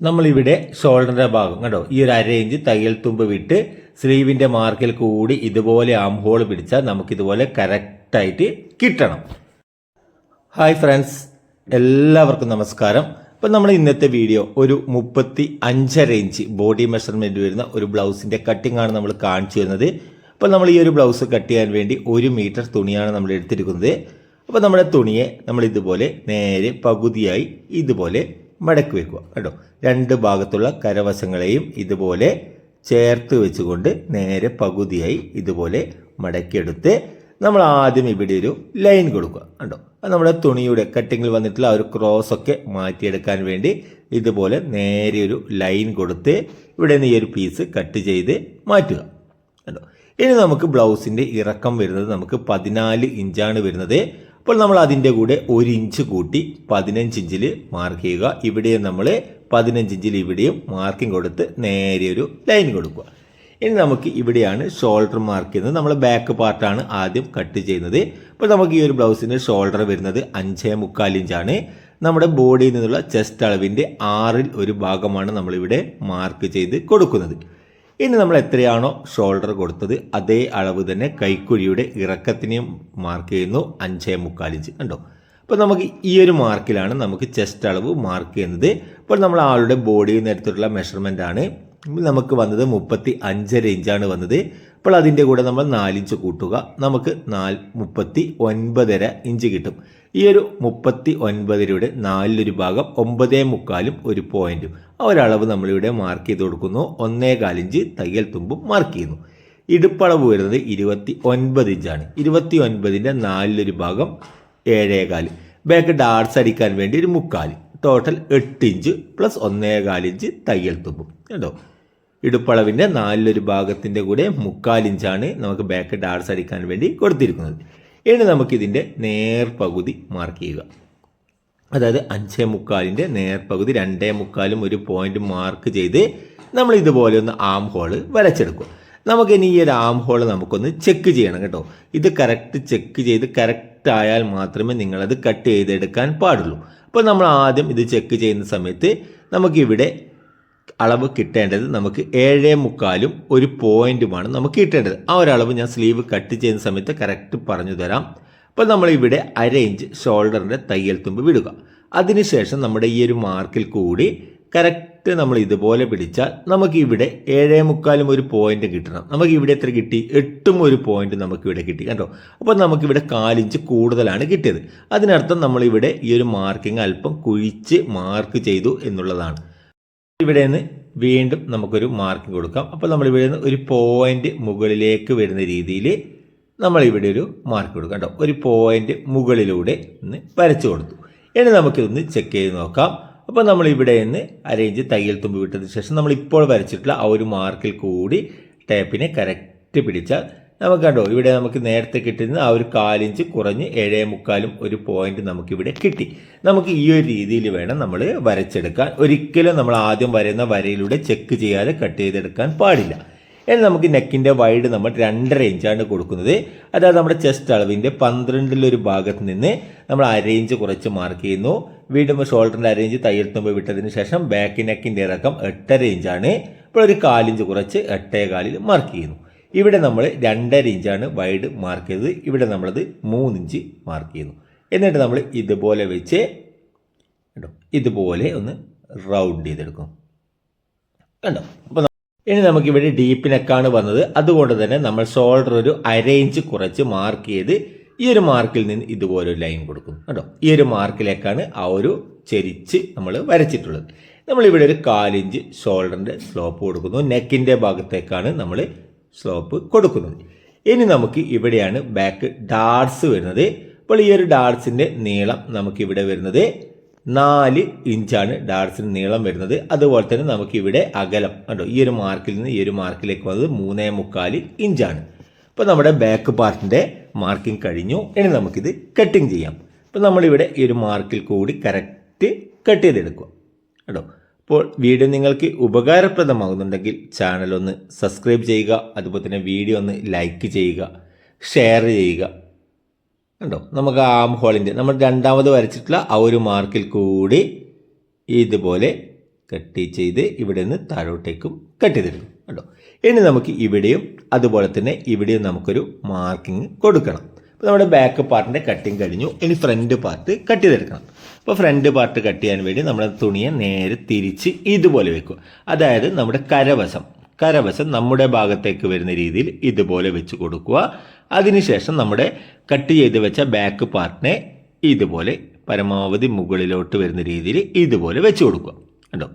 നമ്മളിവിടെ ഷോൾഡറിന്റെ ഭാഗം കണ്ടോ? ഈ ഒരു അര ഇഞ്ച് തയ്യൽ തുമ്പ് വിട്ട് സ്ലീവിന്റെ മാർക്കിൽ കൂടി ഇതുപോലെ ആം ഹോൾ പിടിച്ചാൽ നമുക്കിതുപോലെ കറക്റ്റായിട്ട് കിട്ടണം. ഹായ് ഫ്രണ്ട്സ് എല്ലാവർക്കും നമസ്കാരം. ഇപ്പം നമ്മൾ ഇന്നത്തെ വീഡിയോ ഒരു മുപ്പത്തി അഞ്ചര ഇഞ്ച് ബോഡി മെഷർമെന്റ് വരുന്ന ഒരു ബ്ലൗസിന്റെ കട്ടിംഗ് ആണ് നമ്മൾ കാണിച്ചു തരുന്നത്. അപ്പോൾ നമ്മൾ ഈ ഒരു ബ്ലൗസ് കട്ട് ചെയ്യാൻ വേണ്ടി ഒരു മീറ്റർ തുണിയാണ് നമ്മൾ എടുത്തിരിക്കുന്നത്. അപ്പോൾ നമ്മുടെ തുണിയെ നമ്മൾ ഇതുപോലെ നേരെ പകുതിയായി ഇതുപോലെ മടക്കി വെക്കുക. കേട്ടോ രണ്ട് ഭാഗത്തുള്ള കരവശങ്ങളെയും ഇതുപോലെ ചേർത്ത് വെച്ചുകൊണ്ട് നേരെ പകുതിയായി ഇതുപോലെ മടക്കിയെടുത്ത് നമ്മൾ ആദ്യം ഇവിടെ ഒരു ലൈൻ കൊടുക്കുക. കണ്ടോ? അത് നമ്മുടെ തുണിയുടെ കട്ടിങ്ങിൽ വന്നിട്ടുള്ള ആ ഒരു ക്രോസ് ഒക്കെ മാറ്റിയെടുക്കാൻ വേണ്ടി ഇതുപോലെ നേരെ ഒരു ലൈൻ കൊടുത്ത് ഇവിടെ നിന്ന് ഈ ഒരു പീസ് കട്ട് ചെയ്ത് മാറ്റുക. കണ്ടോ? ഇനി നമുക്ക് ബ്ലൗസിന്റെ ഇറക്കം വരുന്നത് നമുക്ക് പതിനാല് ഇഞ്ചാണ് വരുന്നത്. അപ്പോൾ നമ്മൾ അതിന്റെ കൂടെ ഒരു ഇഞ്ച് കൂട്ടി പതിനഞ്ച് ഇഞ്ചിൽ മാർക്ക് ചെയ്യുക. ഇവിടെയും നമ്മൾ പതിനഞ്ച് ഇഞ്ചിൽ ഇവിടെയും മാർക്കിംഗ് കൊടുത്ത് നേരെ ഒരു ലൈൻ കൊടുക്കുക. ഇനി നമുക്ക് ഇവിടെയാണ് ഷോൾഡർ മാർക്ക് ചെയ്യുന്നത്. നമ്മൾ ബാക്ക് പാർട്ടാണ് ആദ്യം കട്ട് ചെയ്യുന്നത്. ഇപ്പോൾ നമുക്ക് ഈ ഒരു ബ്ലൗസിന്റെ ഷോൾഡർ വരുന്നത് അഞ്ചേ മുക്കാൽ ഇഞ്ചാണ് നമ്മുടെ ബോഡിയിൽ നിന്നുള്ള ചെസ്റ്റ് അളവിന്റെ ആറിൽ ഒരു ഭാഗമാണ് നമ്മളിവിടെ മാർക്ക് ചെയ്ത് കൊടുക്കുന്നത്. ഇനി നമ്മൾ എത്രയാണോ ഷോൾഡർ കൊടുത്തത് അതേ അളവ് തന്നെ കൈക്കുഴിയുടെ ഇറക്കത്തിനെയും മാർക്ക് ചെയ്യുന്നു. അഞ്ചേ മുക്കാൽ ഇഞ്ച്. കണ്ടോ? അപ്പോൾ നമുക്ക് ഈ ഒരു മാർക്കിലാണ് നമുക്ക് ചെസ്റ്റ് അളവ് മാർക്ക് ചെയ്യുന്നത്. ഇപ്പോൾ നമ്മൾ ആളുടെ ബോഡിയിൽ നിന്ന് എടുത്തിട്ടുള്ള മെഷർമെന്റ് ആണ്. നമുക്ക് വന്നത് മുപ്പത്തി അഞ്ചര ഇഞ്ചാണ് വന്നത്. അപ്പോൾ അതിന്റെ കൂടെ നമ്മൾ നാലിഞ്ച് കൂട്ടുക. നമുക്ക് നാല് മുപ്പത്തി ഒൻപതര ഇഞ്ച് കിട്ടും. ഈ ഒരു മുപ്പത്തി ഒൻപതരയുടെ നാലിലൊരു ഭാഗം ഒമ്പതേ മുക്കാലും ഒരു പോയിന്റും ആ ഒരളവ് നമ്മളിവിടെ മാർക്ക് ചെയ്ത് കൊടുക്കുന്നു. ഒന്നേ കാലിഞ്ച് തയ്യൽ തുമ്പും മാർക്ക് ചെയ്യുന്നു. ഇടുപ്പളവ് വരുന്നത് ഇരുപത്തി ഒൻപത് ഇഞ്ചാണ്. ഇരുപത്തി ഒൻപതിന്റെ നാലിലൊരു ഭാഗം ഏഴേകാൽ ബാക്ക് ഡാർട്സ് അടിക്കാൻ വേണ്ടി ഒരു മുക്കാൽ ടോട്ടൽ എട്ട് ഇഞ്ച് പ്ലസ് ഒന്നേകാൽ ഇഞ്ച് തയ്യൽ തുമ്പും. കേട്ടോ ഇടുപ്പളവിന്റെ നാലിലൊരു ഭാഗത്തിന്റെ കൂടെ മുക്കാലിഞ്ചാണ് നമുക്ക് ബാക്ക് ഡാർസ് അടിക്കാൻ വേണ്ടി കൊടുത്തിരിക്കുന്നത്. ഇനി നമുക്കിതിന്റെ നേർപകുതി മാർക്ക് ചെയ്യുക. അതായത് അഞ്ചേ മുക്കാലിന്റെ നേർപകുതി രണ്ടേ മുക്കാലും ഒരു പോയിന്റ് മാർക്ക് ചെയ്ത് നമ്മൾ ഇതുപോലെ ഒന്ന് ആം ഹോൾ വരച്ചെടുക്കും. നമുക്കിനി ഈ ഒരു ആം ഹോൾ നമുക്കൊന്ന് ചെക്ക് ചെയ്യണം കേട്ടോ. ഇത് കറക്റ്റ് ചെക്ക് ചെയ്ത് കറക്റ്റ് ആയാൽ മാത്രമേ നിങ്ങളത് കട്ട് ചെയ്തെടുക്കാൻ പാടുള്ളൂ. അപ്പോൾ നമ്മൾ ആദ്യം ഇത് ചെക്ക് ചെയ്യുന്ന സമയത്ത് നമുക്കിവിടെ അളവ് കിട്ടേണ്ടത് നമുക്ക് ഏഴേ മുക്കാലും ഒരു പോയിന്റുമാണ് നമുക്ക് കിട്ടേണ്ടത്. ആ ഒരളവ് ഞാൻ സ്ലീവ് കട്ട് ചെയ്യുന്ന സമയത്ത് കറക്റ്റ് പറഞ്ഞു തരാം. അപ്പോൾ നമ്മളിവിടെ അര ഇഞ്ച് ഷോൾഡറിന്റെ തയ്യൽ തുമ്പ് വിടുക. അതിനുശേഷം നമ്മുടെ ഈ ഒരു മാർക്കിൽ കൂടി കറക്റ്റ് നമ്മൾ ഇതുപോലെ പിടിച്ചാൽ നമുക്ക് ഇവിടെ ഏഴേ മുക്കാലും ഒരു പോയിന്റ് കിട്ടണം. നമുക്ക് ഇവിടെ എത്ര കിട്ടി? എട്ടും ഒരു പോയിന്റ് നമുക്ക് ഇവിടെ കിട്ടി കണ്ടോ? അപ്പോൾ നമുക്കിവിടെ കാലിഞ്ച് കൂടുതലാണ് കിട്ടിയത്. അതിനർത്ഥം നമ്മളിവിടെ ഈ ഒരു മാർക്കിങ് അല്പം കുഴിച്ച് മാർക്ക് ചെയ്തു എന്നുള്ളതാണ്. ഇവിടെ നിന്ന് വീണ്ടും നമുക്കൊരു മാർക്കിംഗ് കൊടുക്കാം. അപ്പോൾ നമ്മൾ ഇവിടെ നിന്ന് ഒരു പോയിന്റ് മുകളിലേക്ക് വരുന്ന രീതിയിൽ നമ്മൾ ഇവിടെ ഒരു മാർക്ക് കൊടുക്കാം കേട്ടോ. ഒരു പോയിന്റ് മുകളിലൂടെ ഒന്ന് വരച്ചു കൊടുത്തു. ഇനി നമുക്കിതൊന്ന് ചെക്ക് ചെയ്ത് നോക്കാം. അപ്പോൾ നമ്മൾ ഇവിടെ നിന്ന് അരേഞ്ച് തയ്യൽ തുമ്പ് വിട്ടതിന് ശേഷം നമ്മൾ ഇപ്പോൾ വരച്ചിട്ടുള്ള ആ ഒരു മാർക്കിൽ കൂടി ടേപ്പിനെ കറക്റ്റ് പിടിച്ചാൽ നമുക്ക് കണ്ടോ ഇവിടെ നമുക്ക് നേരത്തെ കിട്ടുന്ന ആ ഒരു കാലിഞ്ച് കുറഞ്ഞ് ഏഴേ മുക്കാലും ഒരു പോയിന്റ് നമുക്ക് ഇവിടെ കിട്ടി. നമുക്ക് ഈ ഒരു രീതിയിൽ വേണം നമ്മൾ വരച്ചെടുക്കാൻ. ഒരിക്കലും നമ്മൾ ആദ്യം വരുന്ന വരയിലൂടെ ചെക്ക് ചെയ്യാതെ കട്ട് ചെയ്തെടുക്കാൻ പാടില്ല. ഇനി നമുക്ക് നെക്കിന്റെ വൈഡ് നമ്മൾ രണ്ടര ഇഞ്ചാണ് കൊടുക്കുന്നത്. അതായത് നമ്മുടെ ചെസ്റ്റ് അളവിന്റെ പന്ത്രണ്ടിലൊരു ഭാഗത്ത് നിന്ന് നമ്മൾ അരയിഞ്ച് കുറച്ച് മാർക്ക് ചെയ്യുന്നു. വീണ്ടും ഷോൾഡറിന്റെ അരയിഞ്ച് തയ്യൽ വിട്ടതിന് ശേഷം ബാക്ക് നെക്കിന്റെ ഇറക്കം എട്ടര ഇഞ്ചാണ്. ഇപ്പോൾ ഒരു കാലിഞ്ച് കുറച്ച് എട്ടേ കാലിൽ മാർക്ക് ചെയ്യുന്നു. ഇവിടെ നമ്മൾ രണ്ടര ഇഞ്ചാണ് വൈഡ് മാർക്ക് ചെയ്തത്. ഇവിടെ നമ്മളത് മൂന്നിഞ്ച് മാർക്ക് ചെയ്യുന്നു. എന്നിട്ട് നമ്മൾ ഇതുപോലെ വെച്ച് കേട്ടോ ഇതുപോലെ ഒന്ന് റൗണ്ട് ചെയ്തെടുക്കും. കണ്ടോ? അപ്പോൾ ഇനി നമുക്കിവിടെ ഇവിടെ ഡീപ്പ് നെക്കാണ് വന്നത്. അതുകൊണ്ട് തന്നെ നമ്മൾ ഷോൾഡർ ഒരു അര ഇഞ്ച് കുറച്ച് മാർക്ക് ചെയ്ത് ഈ ഒരു മാർക്കിൽ നിന്ന് ഇതുപോലെ ഒരു ലൈൻ കൊടുക്കും കേട്ടോ ഈ ഒരു മാർക്കിലേക്കാണ് ആ ഒരു ചെരിച്ച് നമ്മൾ വരച്ചിട്ടുള്ളത്. നമ്മളിവിടെ ഒരു കാലിഞ്ച് ഷോൾഡറിന്റെ സ്ലോപ്പ് കൊടുക്കുന്നു. നെക്കിന്റെ ഭാഗത്തേക്കാണ് നമ്മൾ സ്ലോപ്പ് കൊടുക്കുന്നത്. ഇനി നമുക്ക് ഇവിടെയാണ് ബാക്ക് ഡാർട്സ് വരുന്നത്. അപ്പോൾ ഈ ഒരു ഡാർട്സിന്റെ നീളം നമുക്കിവിടെ വരുന്നത് നാല് ഇഞ്ചാണ് ഡാർട്സിന് നീളം വരുന്നത്. അതുപോലെ തന്നെ നമുക്കിവിടെ അകലം കണ്ടോ? ഈ ഒരു മാർക്കിൽ നിന്ന് ഈ ഒരു മാർക്കിലേക്ക് വന്നത് മൂന്നേ മുക്കാൽ ഇഞ്ചാണ് അപ്പോൾ നമ്മുടെ ബാക്ക് പാർട്ടിന്റെ മാർക്കിംഗ് കഴിഞ്ഞു. ഇനി നമുക്കിത് കട്ടിങ് ചെയ്യാം. അപ്പോൾ നമ്മളിവിടെ ഈ ഒരു മാർക്കിൽ കൂടി കറക്റ്റ് കട്ട് ചെയ്തെടുക്കുക. കേട്ടോ അപ്പോൾ വീഡിയോ നിങ്ങൾക്ക് ഉപകാരപ്രദമാകുന്നുണ്ടെങ്കിൽ ചാനൽ ഒന്ന് സബ്സ്ക്രൈബ് ചെയ്യുക അതുപോലെ തന്നെ വീഡിയോ ഒന്ന് ലൈക്ക് ചെയ്യുക ഷെയർ ചെയ്യുക. കണ്ടോ? നമുക്ക് ആം ഹോളിന്റെ നമ്മൾ രണ്ടാമത് വരച്ചിട്ടുള്ള ആ ഒരു മാർക്കിൽ കൂടി ഇതുപോലെ കട്ട് ചെയ്ത് ഇവിടെ നിന്ന് താഴോട്ടേക്കും കട്ട് ചെയ്തെടുക്കും കേട്ടോ ഇനി നമുക്ക് ഇവിടെയും അതുപോലെ തന്നെ ഇവിടെയും നമുക്കൊരു മാർക്കിംഗ് കൊടുക്കണം. അപ്പോൾ നമ്മുടെ ബാക്ക് പാർട്ടിന്റെ കട്ടിങ് കഴിഞ്ഞു. ഇനി ഫ്രണ്ട് പാർട്ട് കട്ട് ചെയ്തെടുക്കണം. അപ്പോൾ ഫ്രണ്ട് പാർട്ട് കട്ട് ചെയ്യാൻ വേണ്ടി നമ്മുടെ തുണിയെ നേരെ തിരിച്ച് ഇതുപോലെ വെക്കും. അതായത് നമ്മുടെ കരവശം. കരവശം നമ്മുടെ ഭാഗത്തേക്ക് വരുന്ന രീതിയിൽ ഇതുപോലെ വെച്ച് കൊടുക്കുക. അതിനുശേഷം നമ്മുടെ കട്ട് ചെയ്ത് വെച്ച ബാക്ക് പാർട്ടിനെ ഇതുപോലെ പരമാവധി മുകളിലോട്ട് വരുന്ന രീതിയിൽ ഇതുപോലെ വെച്ച് കൊടുക്കുക. കണ്ടോ?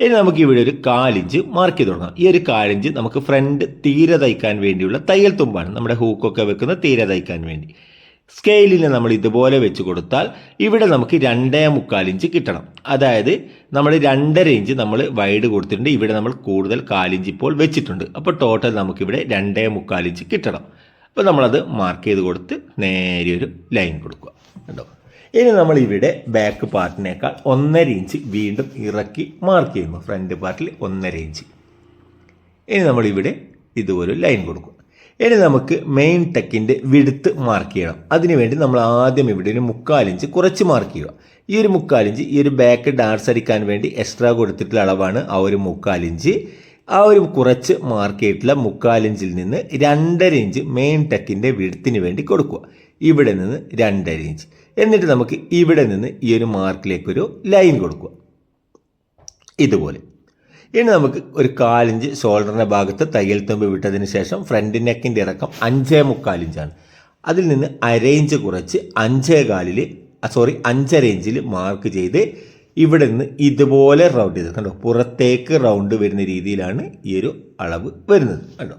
ഇനി നമുക്ക് ഇവിടെ ഒരു കാലിഞ്ച് മാർക്ക് ചെയ്ത് തുടങ്ങാം ഈ ഒരു കാലിഞ്ച് നമുക്ക് ഫ്രണ്ട് തീരെ തയ്ക്കാൻ വേണ്ടിയുള്ള തയ്യൽ തുമ്പാണ്. നമ്മുടെ ഹൂക്കൊക്കെ വെക്കുന്ന തീരെ തയ്ക്കാൻ വേണ്ടി. സ്കെയിലിന് നമ്മൾ ഇതുപോലെ വെച്ച് കൊടുത്താൽ ഇവിടെ നമുക്ക് രണ്ടേ മുക്കാൽ ഇഞ്ച് കിട്ടണം. അതായത് നമ്മൾ രണ്ടര ഇഞ്ച് നമ്മൾ വൈഡ് കൊടുത്തിട്ടുണ്ട്. ഇവിടെ നമ്മൾ കൂടുതൽ കാലിഞ്ച് ഇപ്പോൾ വെച്ചിട്ടുണ്ട്. അപ്പോൾ ടോട്ടൽ നമുക്കിവിടെ രണ്ടേ മുക്കാൽ ഇഞ്ച് കിട്ടണം. അപ്പോൾ നമ്മളത് മാർക്ക് ചെയ്ത് കൊടുത്ത് നേരെ ഒരു ലൈൻ കൊടുക്കുക. കേട്ടോ ഇനി നമ്മൾ ഇവിടെ ബാക്ക് പാർട്ടിനേക്കാൾ ഒന്നര ഇഞ്ച് വീണ്ടും ഇറക്കി മാർക്ക് ചെയ്യുന്നു. ഫ്രണ്ട് പാർട്ടിൽ ഒന്നര ഇഞ്ച്. ഇനി നമ്മളിവിടെ ഇതുപോലെ ലൈൻ കൊടുക്കും ഇനി നമുക്ക് മെയിൻ ടെക്കിന്റെ വിടുത്ത് മാർക്ക് ചെയ്യണം. അതിനുവേണ്ടി നമ്മൾ ആദ്യം ഇവിടെ ഒരു മുക്കാലിഞ്ച് കുറച്ച് മാർക്ക് ചെയ്യുക. ഈ ഒരു മുക്കാലിഞ്ച് ഈ ഒരു ബാക്ക് ഡാർസ് അടിക്കാൻ വേണ്ടി എക്സ്ട്രാ കൊടുത്തിട്ടുള്ള അളവാണ് ആ ഒരു മുക്കാലിഞ്ച് ആ ഒരു കുറച്ച് മാർക്ക് ചെയ്തിട്ടുള്ള മുക്കാലിഞ്ചിൽ നിന്ന് രണ്ടര ഇഞ്ച് മെയിൻ ടെക്കിന്റെ വിടുത്തിന് വേണ്ടി കൊടുക്കുക. ഇവിടെ നിന്ന് രണ്ടര ഇഞ്ച് എന്നിട്ട് നമുക്ക് ഇവിടെ നിന്ന് ഈ ഒരു മാർക്കിലേക്കൊരു ലൈൻ കൊടുക്കുക. ഇതുപോലെ. ഇനി നമുക്ക് ഒരു കാലിഞ്ച് ഷോൾഡറിന്റെ ഭാഗത്ത് തയ്യൽ തുമ്പ് വിട്ടതിന് ശേഷം ഫ്രണ്ട് നെക്കിന്റെ ഇറക്കം അഞ്ചേ മുക്കാലിഞ്ചാണ് അതിൽ നിന്ന് അരയിഞ്ച് കുറച്ച് അഞ്ചേ കാലിൽ സോറി അഞ്ചര ഇഞ്ചിൽ മാർക്ക് ചെയ്ത് ഇവിടെ നിന്ന് ഇതുപോലെ റൗണ്ട് ചെയ്ത് കണ്ടോ? പുറത്തേക്ക് റൗണ്ട് വരുന്ന രീതിയിലാണ് ഈ ഒരു അളവ് വരുന്നത് കണ്ടോ?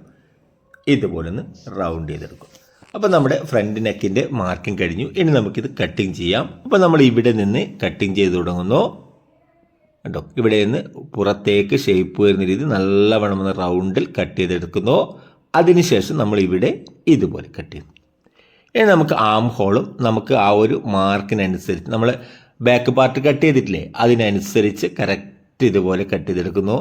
ഇതുപോലെ ഒന്ന് റൗണ്ട് ചെയ്തെടുക്കും. അപ്പോൾ നമ്മുടെ ഫ്രണ്ട് നെക്കിന്റെ മാർക്കിംഗ് കഴിഞ്ഞു. ഇനി നമുക്കിത് കട്ടിങ് ചെയ്യാം. അപ്പോൾ നമ്മൾ ഇവിടെ നിന്ന് കട്ടിങ് ചെയ്ത് തുടങ്ങുന്നു. കണ്ടോ? ഇവിടെ നിന്ന് പുറത്തേക്ക് ഷേപ്പ് വരുന്ന രീതി നല്ലവണ്ണം ഒന്ന് റൗണ്ടിൽ കട്ട് ചെയ്തെടുക്കുന്നു. അതിനുശേഷം നമ്മൾ ഇവിടെ ഇതുപോലെ കട്ട് ചെയ്യുന്നു. ഇനി നമുക്ക് ആം ഹോളും നമുക്ക് ആ ഒരു മാർക്കിനനുസരിച്ച് നമ്മൾ ബാക്ക് പാർട്ട് കട്ട് ചെയ്തിട്ടില്ലേ? അതിനനുസരിച്ച് കറക്റ്റ് ഇതുപോലെ കട്ട് ചെയ്തെടുക്കുന്നു.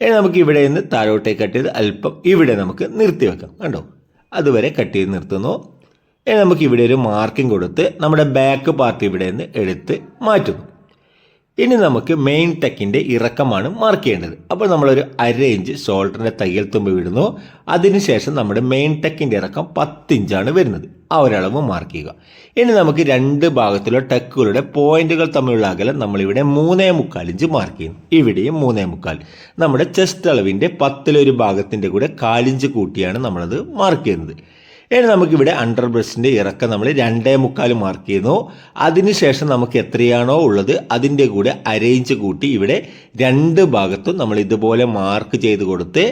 ഇനി നമുക്ക് ഇവിടെ നിന്ന് താഴോട്ടേക്ക് കട്ട് ചെയ്ത് അല്പം ഇവിടെ നമുക്ക് നിർത്തി വെക്കാം. കണ്ടോ? അതുവരെ കട്ട് ചെയ്ത് നിർത്തുന്നു. ഇനി നമുക്ക് ഇവിടെ ഒരു മാർക്കിംഗ് കൊടുത്ത് നമ്മുടെ ബാക്ക് പാർട്ട് ഇവിടെ നിന്ന് എടുത്ത് മാറ്റുന്നു. ഇനി നമുക്ക് മെയിൻ ടെക്കിന്റെ ഇറക്കമാണ് മാർക്ക് ചെയ്യേണ്ടത്. അപ്പോൾ നമ്മളൊരു അര ഇഞ്ച് ഷോൾഡറിന്റെ തയ്യൽ തുമ്പ് വിടുന്നു. അതിനുശേഷം നമ്മുടെ മെയിൻ ടെക്കിന്റെ ഇറക്കം പത്ത് ഇഞ്ചാണ് വരുന്നത്. ആ ഒരളവ് മാർക്ക് ചെയ്യുക. ഇനി നമുക്ക് രണ്ട് ഭാഗത്തുള്ള ടെക്കുകളുടെ പോയിന്റുകൾ തമ്മിലുള്ള അകലം നമ്മളിവിടെ മൂന്നേ മുക്കാൽ ഇഞ്ച് മാർക്ക് ചെയ്യുന്നു. ഇവിടെയും മൂന്നേ മുക്കാൽ. നമ്മുടെ ചെസ്റ്റ് അളവിന്റെ പത്തിലൊരു ഭാഗത്തിന്റെ കൂടെ കാലിഞ്ച് കൂട്ടിയാണ് നമ്മളത് മാർക്ക് ചെയ്യുന്നത്. ഇനി നമുക്കിവിടെ അണ്ടർ ബ്രസ്റ്റിന്റെ ഇറക്കം നമ്മൾ രണ്ടേ മുക്കാൽ മാർക്ക് ചെയ്യുന്നു. അതിനുശേഷം നമുക്ക് എത്രയാണോ ഉള്ളത് അതിന്റെ കൂടെ അരയിഞ്ച് കൂട്ടി ഇവിടെ രണ്ട് ഭാഗത്തും നമ്മൾ ഇതുപോലെ മാർക്ക് ചെയ്ത് കൊടുത്ത്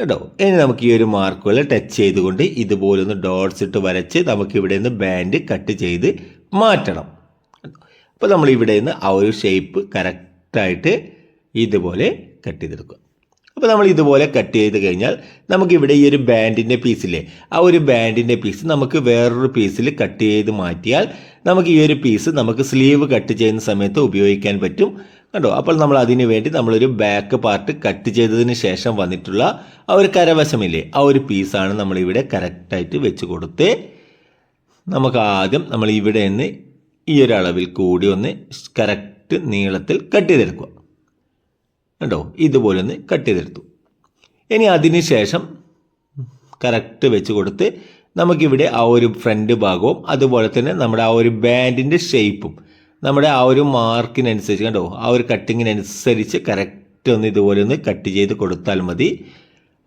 കേട്ടോ. ഇനി നമുക്ക് ഈ ഒരു മാർക്കുകൾ ടച്ച് ചെയ്തുകൊണ്ട് ഇതുപോലെ ഒന്ന് ഡോട്ട്സ് ഇട്ട് വരച്ച് നമുക്ക് ഇവിടെ നിന്ന് ബാൻഡ് കട്ട് ചെയ്ത് മാറ്റണം. അപ്പോൾ നമ്മൾ ഇവിടെ നിന്ന് ആ ഒരു ഷേപ്പ് കറക്റ്റായിട്ട് ഇതുപോലെ കട്ട് ചെയ്തെടുക്കുക. അപ്പോൾ നമ്മൾ ഇതുപോലെ കട്ട് ചെയ്ത് കഴിഞ്ഞാൽ നമുക്കിവിടെ ഈ ഒരു ബാൻഡിന്റെ പീസില്ലേ ആ ഒരു ബാൻഡിന്റെ പീസ് നമുക്ക് വേറൊരു പീസിൽ കട്ട് ചെയ്ത് മാറ്റിയാൽ നമുക്ക് ഈ ഒരു പീസ് നമുക്ക് സ്ലീവ് കട്ട് ചെയ്യുന്ന സമയത്ത് ഉപയോഗിക്കാൻ പറ്റും. കണ്ടോ? അപ്പോൾ നമ്മൾ അതിന് വേണ്ടി നമ്മളൊരു ബാക്ക് പാർട്ട് കട്ട് ചെയ്തതിന് ശേഷം വന്നിട്ടുള്ള ആ ഒരു കരവശമില്ലേ? ആ ഒരു പീസാണ് നമ്മളിവിടെ കറക്റ്റായിട്ട് വെച്ച് കൊടുത്ത്. നമുക്ക് ആദ്യം നമ്മൾ ഇവിടെ നിന്ന് ഈ ഒരു അളവിൽ കൂടി ഒന്ന് കറക്റ്റ് നീളത്തിൽ കട്ട് ചെയ്തെടുക്കുക. കണ്ടോ? ഇതുപോലെ ഒന്ന് കട്ട് ചെയ്തെടുത്തു. ഇനി അതിന് ശേഷം കറക്റ്റ് വെച്ച് കൊടുത്ത് നമുക്കിവിടെ ആ ഒരു ഫ്രണ്ട് ഭാഗവും അതുപോലെ തന്നെ നമ്മുടെ ആ ഒരു ബാൻഡിന്റെ ഷേപ്പും നമ്മുടെ ആ ഒരു മാർക്കിനനുസരിച്ച് കണ്ടോ? ആ ഒരു കട്ടിങ്ങിനനുസരിച്ച് കറക്റ്റ് ഒന്ന് ഇതുപോലെ ഒന്ന് കട്ട് ചെയ്ത് കൊടുത്താൽ മതി.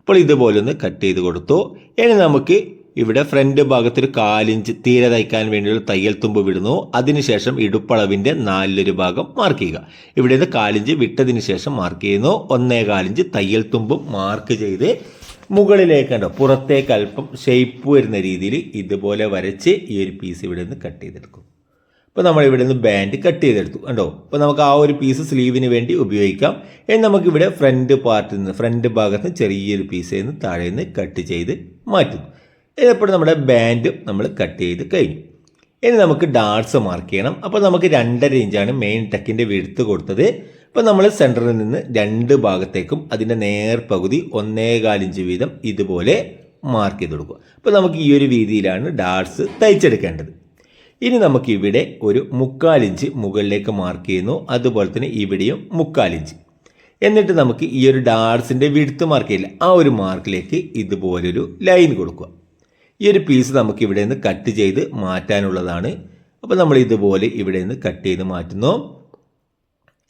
അപ്പോൾ ഇതുപോലെ ഒന്ന് കട്ട് ചെയ്ത് കൊടുത്തു. ഇനി നമുക്ക് ഇവിടെ ഫ്രണ്ട് ഭാഗത്തൊരു കാലിഞ്ച് തീരെ തയ്ക്കാൻ വേണ്ടിയുള്ള തയ്യൽ തുമ്പ് വിടുന്നു. അതിനുശേഷം ഇടുപ്പളവിന്റെ നാലിലൊരു ഭാഗം മാർക്ക് ചെയ്യുക. ഇവിടെ നിന്ന് കാലിഞ്ച് വിട്ടതിന് ശേഷം മാർക്ക് ചെയ്യുന്നു. ഒന്നേ കാലിഞ്ച് തയ്യൽ തുമ്പും മാർക്ക് ചെയ്ത് മുകളിലേക്ക് കണ്ടോ പുറത്തേക്ക് അല്പം ഷേപ്പ് വരുന്ന രീതിയിൽ ഇതുപോലെ വരച്ച് ഈ ഒരു പീസ് ഇവിടെ നിന്ന് കട്ട് ചെയ്തെടുക്കും. ഇപ്പോൾ നമ്മൾ ഇവിടെ നിന്ന് ബാൻഡ് കട്ട് ചെയ്തെടുത്തു. കണ്ടോ അപ്പോൾ നമുക്ക് ആ ഒരു പീസ് സ്ലീവിന് വേണ്ടി ഉപയോഗിക്കാം. ഇനി നമുക്കിവിടെ ഫ്രണ്ട് പാർട്ടിൽ നിന്ന് ഫ്രണ്ട് ഭാഗത്ത് നിന്ന് ചെറിയൊരു പീസിൽ നിന്ന് താഴെ നിന്ന് കട്ട് ചെയ്ത് മാറ്റുന്നു. ഇതിപ്പോൾ നമ്മുടെ ബാൻഡ് നമ്മൾ കട്ട് ചെയ്ത് കഴിഞ്ഞു. ഇനി നമുക്ക് ഡാർട്സ് മാർക്ക് ചെയ്യണം. അപ്പോൾ നമുക്ക് രണ്ടര ഇഞ്ചാണ് മെയിൻ ടെക്കിന്റെ വിടുത്ത് കൊടുത്തത്. അപ്പോൾ നമ്മൾ സെന്ററിൽ നിന്ന് രണ്ട് ഭാഗത്തേക്കും അതിന്റെ നേർപകുതി ഒന്നേകാലിഞ്ച് വീതം ഇതുപോലെ മാർക്ക് ചെയ്ത് കൊടുക്കുക. അപ്പോൾ നമുക്ക് ഈ ഒരു രീതിയിലാണ് ഡാർട്സ് തയ്ച്ചെടുക്കേണ്ടത്. ഇനി നമുക്ക് ഇവിടെ ഒരു മുക്കാലിഞ്ച് മുകളിലേക്ക് മാർക്ക് ചെയ്യുന്നു. അതുപോലെ തന്നെ ഇവിടെയും മുക്കാലിഞ്ച് എന്നിട്ട് നമുക്ക് ഈ ഒരു ഡാർസിന്റെ വിടുത്ത് മാർക്ക് ചെയ്യില്ല ആ ഒരു മാർക്കിലേക്ക് ഇതുപോലൊരു ലൈൻ കൊടുക്കുക. ഈ ഒരു പീസ് നമുക്ക് ഇവിടെ നിന്ന് കട്ട് ചെയ്ത് മാറ്റാനുള്ളതാണ്. അപ്പോൾ നമ്മൾ ഇതുപോലെ ഇവിടെ നിന്ന് കട്ട് ചെയ്ത് മാറ്റുന്നു.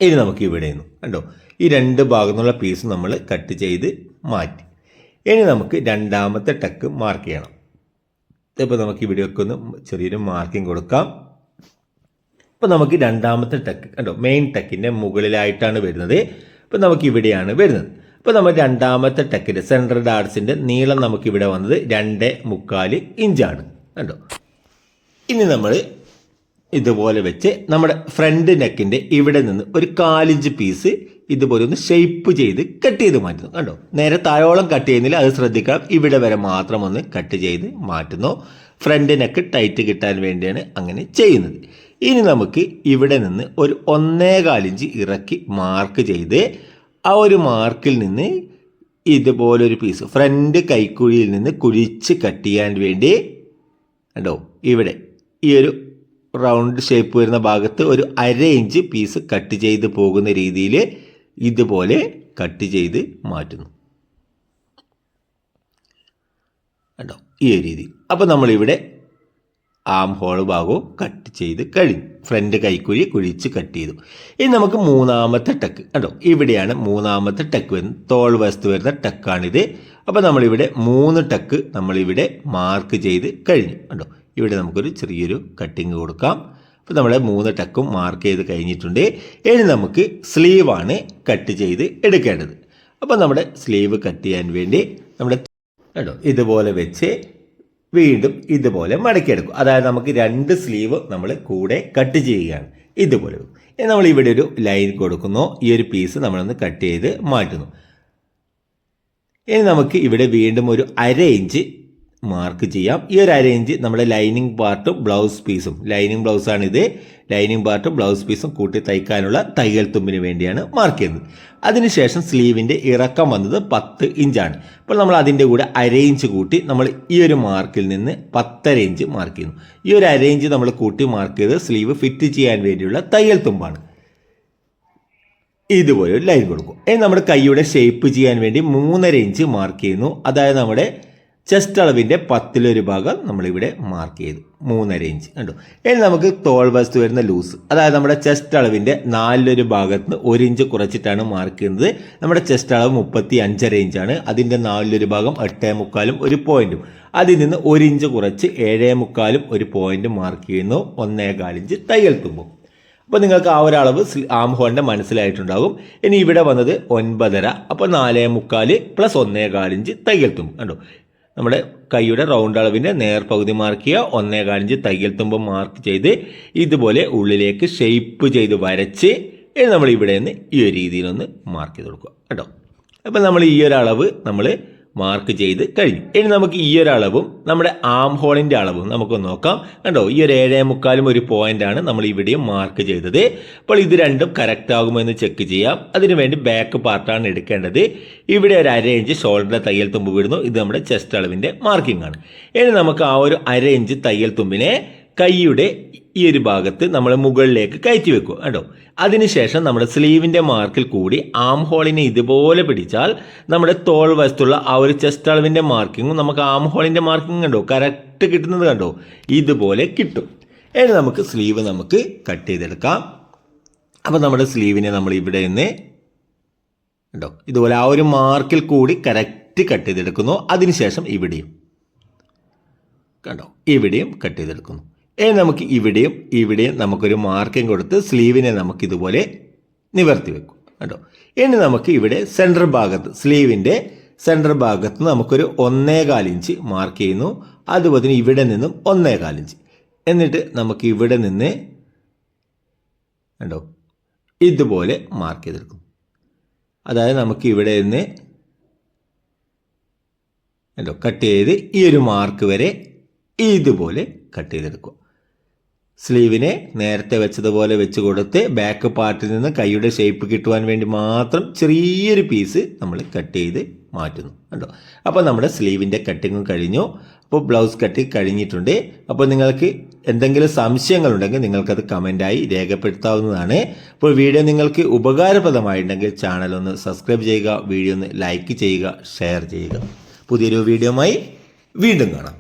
ഇനി നമുക്ക് ഇവിടെ നിന്ന് കണ്ടോ? ഈ രണ്ട് ഭാഗത്തുള്ള പീസ് നമ്മൾ കട്ട് ചെയ്ത് മാറ്റി. ഇനി നമുക്ക് രണ്ടാമത്തെ ടക്ക് മാർക്ക് ചെയ്യണം. ഇപ്പോൾ നമുക്ക് ഇവിടെയൊക്കെ ഒന്ന് ചെറിയൊരു മാർക്കിംഗ് കൊടുക്കാം. അപ്പോൾ നമുക്ക് രണ്ടാമത്തെ ടക്ക് കണ്ടോ? മെയിൻ ടക്കിന്റെ മുകളിലായിട്ടാണ് വരുന്നത്. ഇപ്പോൾ നമുക്ക് ഇവിടെയാണ് വരുന്നത്. ഇപ്പോൾ നമ്മൾ രണ്ടാമത്തെ ടെക്കിൽ സെൻട്രൽ ഡാർട്സിന്റെ നീളം നമുക്ക് ഇവിടെ വന്നത് രണ്ട് മുക്കാൽ ഇഞ്ചാണ്. കണ്ടോ? ഇനി നമ്മൾ ഇതുപോലെ വെച്ച് നമ്മുടെ ഫ്രണ്ട് നെക്കിന്റെ ഇവിടെ നിന്ന് ഒരു കാലിഞ്ച് പീസ് ഇതുപോലെ ഒന്ന് ഷേപ്പ് ചെയ്ത് കട്ട് ചെയ്ത് മാറ്റുന്നു. കണ്ടോ? നേരെ താഴോളം കട്ട് ചെയ്യുന്നില്ല. അത് ശ്രദ്ധിക്കണം. ഇവിടെ വരെ മാത്രം ഒന്ന് കട്ട് ചെയ്ത് മാറ്റുന്നു. ഫ്രണ്ട് നെക്ക് ടൈറ്റ് കിട്ടാൻ വേണ്ടിയാണ് അങ്ങനെ ചെയ്യുന്നത്. ഇനി നമുക്ക് ഇവിടെ നിന്ന് ഒരു ഒന്നേ കാലിഞ്ച് ഇറക്കി മാർക്ക് ചെയ്ത് ആ ഒരു മാർക്കിൽ നിന്ന് ഇതുപോലൊരു പീസ് ഫ്രണ്ട് കൈക്കുഴിയിൽ നിന്ന് കുഴിച്ച് കട്ട് ചെയ്യാൻ വേണ്ടി കണ്ടോ? ഇവിടെ ഈ ഒരു റൗണ്ട് ഷേപ്പ് വരുന്ന ഭാഗത്ത് ഒരു അര ഇഞ്ച് പീസ് കട്ട് ചെയ്ത് പോകുന്ന രീതിയിൽ ഇതുപോലെ കട്ട് ചെയ്ത് മാറ്റുന്നു. കണ്ടോ? ഈ ഒരു രീതി. അപ്പോൾ നമ്മളിവിടെ ആം ഹോൾ ഭാഗവും കട്ട് ചെയ്ത് കഴിഞ്ഞു. ഫ്രണ്ട് കൈക്കുഴി കുഴിച്ച് കട്ട് ചെയ്തു. ഇനി നമുക്ക് മൂന്നാമത്തെ ടെക്ക് കണ്ടോ? ഇവിടെയാണ് മൂന്നാമത്തെ ടെക്ക് വരുന്നത്. തോൾ വസ്തു വരുന്ന ടെക്കാണിത് അപ്പോൾ നമ്മളിവിടെ മൂന്ന് ടെക്ക് നമ്മളിവിടെ മാർക്ക് ചെയ്ത് കഴിഞ്ഞു. കണ്ടോ? ഇവിടെ നമുക്കൊരു ചെറിയൊരു കട്ടിങ് കൊടുക്കാം. അപ്പോൾ നമ്മുടെ മൂന്ന് ടക്കും മാർക്ക് ചെയ്ത് കഴിഞ്ഞിട്ടുണ്ട്. ഇനി നമുക്ക് സ്ലീവാണ് കട്ട് ചെയ്ത് എടുക്കേണ്ടത്. അപ്പോൾ നമ്മുടെ സ്ലീവ് കട്ട് ചെയ്യാൻ വേണ്ടി നമ്മുടെ കേട്ടോ ഇതുപോലെ വെച്ച് വീണ്ടും ഇതുപോലെ മടക്കിയെടുക്കും. അതായത് നമുക്ക് രണ്ട് സ്ലീവ് നമ്മൾ കൂടെ കട്ട് ചെയ്യുകയാണ്. ഇതുപോലെ. ഇനി നമ്മൾ ഇവിടെ ഒരു ലൈൻ കൊടുക്കുന്നു. ഈ ഒരു പീസ് നമ്മളൊന്ന് കട്ട് ചെയ്ത് മാറ്റുന്നു. ഇനി നമുക്ക് ഇവിടെ വീണ്ടും ഒരു അര ഇഞ്ച് മാർക്ക് ചെയ്യാം. ഈ ഒരു അര ഇഞ്ച് നമ്മുടെ ലൈനിങ് പാർട്ടും ബ്ലൗസ് പീസും ലൈനിങ് ബ്ലൗസാണിത് ലൈനിങ് പാർട്ടും ബ്ലൗസ് പീസും കൂട്ടി തയ്ക്കാനുള്ള തയ്യൽ തുമ്പിന് വേണ്ടിയാണ് മാർക്ക് ചെയ്യുന്നത് അതിനുശേഷം സ്ലീവിന്റെ ഇറക്കം വന്നത് പത്ത് ഇഞ്ചാണ്. അപ്പോൾ നമ്മൾ അതിന്റെ കൂടെ അര ഇഞ്ച് കൂട്ടി നമ്മൾ ഈ ഒരു മാർക്കിൽ നിന്ന് പത്തര ഇഞ്ച് മാർക്ക് ചെയ്യുന്നു. ഈ ഒരു അര ഇഞ്ച് നമ്മൾ കൂട്ടി മാർക്ക് ചെയ്ത് സ്ലീവ് ഫിറ്റ് ചെയ്യാൻ വേണ്ടിയുള്ള തയ്യൽ തുമ്പാണ്. ഇതുപോലെ ഒരു ലൈൻ കൊടുക്കും. ഇനി നമ്മുടെ കൈയുടെ ഷേപ്പ് ചെയ്യാൻ വേണ്ടി മൂന്നര ഇഞ്ച് മാർക്ക് ചെയ്യുന്നു. അതായത് നമ്മുടെ ചെസ്റ്റ് അളവിന്റെ പത്തിലൊരു ഭാഗം നമ്മളിവിടെ മാർക്ക് ചെയ്തു. മൂന്നര ഇഞ്ച് കണ്ടു? ഇനി നമുക്ക് തോൾ വസ്തു വരുന്ന ലൂസ് അതായത് നമ്മുടെ ചെസ്റ്റ് അളവിന്റെ നാലിലൊരു ഭാഗത്ത് നിന്ന് ഒരു ഇഞ്ച് കുറച്ചിട്ടാണ് മാർക്ക് ചെയ്യുന്നത്. നമ്മുടെ ചെസ്റ്റ് അളവ് മുപ്പത്തി അഞ്ചര ഇഞ്ചാണ് അതിന്റെ നാലിലൊരു ഭാഗം എട്ടേ മുക്കാലും ഒരു പോയിന്റും അതിൽ നിന്ന് ഒരു ഇഞ്ച് കുറച്ച് ഏഴേ മുക്കാലും ഒരു പോയിന്റ് മാർക്ക് ചെയ്യുന്നു. ഒന്നേ കാലിഞ്ച് തയ്യൽ തുമ്പും അപ്പോൾ നിങ്ങൾക്ക് ആ ഒരു അളവ് ആം മനസ്സിലായിട്ടുണ്ടാകും. ഇനി ഇവിടെ വന്നത് ഒൻപതര. അപ്പോൾ നാലേ മുക്കാൽ പ്ലസ് ഒന്നേ കാലിഞ്ച് തയ്യൽ തുമ്പ് കണ്ടോ? നമ്മുടെ കൈയുടെ റൗണ്ട് അളവിന്റെ നേർപകുതി മാർക്ക് ചെയ്യുക. ഒന്നേ കാലഞ്ച് തയ്യൽ തുമ്പ് മാർക്ക് ചെയ്ത് ഇതുപോലെ ഉള്ളിലേക്ക് ഷെയ്പ്പ് ചെയ്ത് വരച്ച് നമ്മൾ ഇവിടെ നിന്ന് ഈ ഒരു രീതിയിലൊന്ന് മാർക്ക് ചെയ്ത് കൊടുക്കുക. കേട്ടോ? അപ്പോൾ നമ്മൾ ഈ ഒരു അളവ് നമ്മൾ മാർക്ക് ചെയ്ത് കഴിഞ്ഞു. ഇനി നമുക്ക് ഈ ഒരു അളവും നമ്മുടെ ആം ഹോളിന്റെ അളവും നമുക്ക് നോക്കാം. കണ്ടോ ഈ ഒരു ഏഴേ മുക്കാലും ഒരു പോയിന്റാണ് നമ്മൾ ഇവിടെയും മാർക്ക് ചെയ്തത്. അപ്പോൾ ഇത് രണ്ടും കറക്റ്റ് ആകുമോ എന്ന് ചെക്ക് ചെയ്യാം. അതിനുവേണ്ടി ബാക്ക് പാർട്ടാണ് എടുക്കേണ്ടത്. ഇവിടെ ഒരു അര ഇഞ്ച് ഷോൾഡറിന്റെ തയ്യൽ തുമ്പ് വിടുന്നു. ഇത് നമ്മുടെ ചെസ്റ്റ് അളവിന്റെ മാർക്കിംഗ് ആണ്. ഇനി നമുക്ക് ആ ഒരു അര ഇഞ്ച് തയ്യൽ തുമ്പിനെ കൈയുടെ ഈ ഒരു ഭാഗത്ത് നമ്മൾ മുകളിലേക്ക് കയറ്റി വെക്കുക കേട്ടോ അതിനുശേഷം നമ്മുടെ സ്ലീവിന്റെ മാർക്കിൽ കൂടി ആം ഹോളിനെ ഇതുപോലെ പിടിച്ചാൽ നമ്മുടെ തോൾ വശത്തുള്ള ആ ഒരു ചെസ്റ്റ് അളവിന്റെ മാർക്കിങ്ങും നമുക്ക് ആം ഹോളിന്റെ മാർക്കിംഗ് കണ്ടോ? കറക്റ്റ് കിട്ടുന്നത് കണ്ടോ? ഇതുപോലെ കിട്ടും. ഇനി നമുക്ക് സ്ലീവ് നമുക്ക് കട്ട് ചെയ്തെടുക്കാം. അപ്പോൾ നമ്മുടെ സ്ലീവിനെ നമ്മൾ ഇവിടെ നിന്ന് കണ്ടോ? ഇതുപോലെ ആ ഒരു മാർക്കിൽ കൂടി കറക്റ്റ് കട്ട് ചെയ്തെടുക്കുന്നു. അതിനുശേഷം ഇവിടെയും കണ്ടോ? ഇവിടെയും കട്ട് ചെയ്തെടുക്കുന്നു. ഇനി നമുക്ക് ഇവിടെയും ഇവിടെയും നമുക്കൊരു മാർക്കിംഗ് കൊടുത്ത് സ്ലീവിനെ നമുക്ക് ഇതുപോലെ നിവർത്തി വെക്കും കേട്ടോ ഇനി നമുക്ക് ഇവിടെ സെൻട്രൽ ഭാഗത്ത് സ്ലീവിന്റെ സെൻട്രൽ ഭാഗത്ത് നമുക്കൊരു ഒന്നേകാൽ ഇഞ്ച് മാർക്ക് ചെയ്യുന്നു. അതുപോലെ തന്നെ ഇവിടെ നിന്നും ഒന്നേകാൽ ഇഞ്ച്. എന്നിട്ട് നമുക്ക് ഇവിടെ നിന്ന് കണ്ടോ? ഇതുപോലെ മാർക്ക് ചെയ്തെടുക്കും. അതായത് നമുക്ക് ഇവിടെ നിന്ന് കണ്ടോ? കട്ട് ചെയ്ത് ഈ ഒരു മാർക്ക് വരെ ഇതുപോലെ കട്ട് ചെയ്തെടുക്കുക സ്ലീവിനെ നേരത്തെ വെച്ചതുപോലെ വെച്ച് കൊടുത്ത് ബാക്ക് പാർട്ടിൽ നിന്ന് കൈയുടെ ഷേപ്പ് കിട്ടുവാൻ വേണ്ടി മാത്രം ചെറിയൊരു പീസ് നമ്മൾ കട്ട് ചെയ്ത് മാറ്റുന്നു കണ്ടോ? അപ്പോൾ നമ്മുടെ സ്ലീവിന്റെ കട്ടിങ്ങും കഴിഞ്ഞു. അപ്പോൾ ബ്ലൗസ് കട്ടിങ് കഴിഞ്ഞിട്ടുണ്ട്. അപ്പോൾ നിങ്ങൾക്ക് എന്തെങ്കിലും സംശയങ്ങളുണ്ടെങ്കിൽ നിങ്ങൾക്കത് കമന്റായി രേഖപ്പെടുത്താവുന്നതാണ്. അപ്പോൾ വീഡിയോ നിങ്ങൾക്ക് ഉപകാരപ്രദമായിട്ടുണ്ടെങ്കിൽ ചാനൽ ഒന്ന് സബ്സ്ക്രൈബ് ചെയ്യുക വീഡിയോ ഒന്ന് ലൈക്ക് ചെയ്യുക ഷെയർ ചെയ്യുക. പുതിയൊരു വീഡിയോയുമായി വീണ്ടും കാണാം.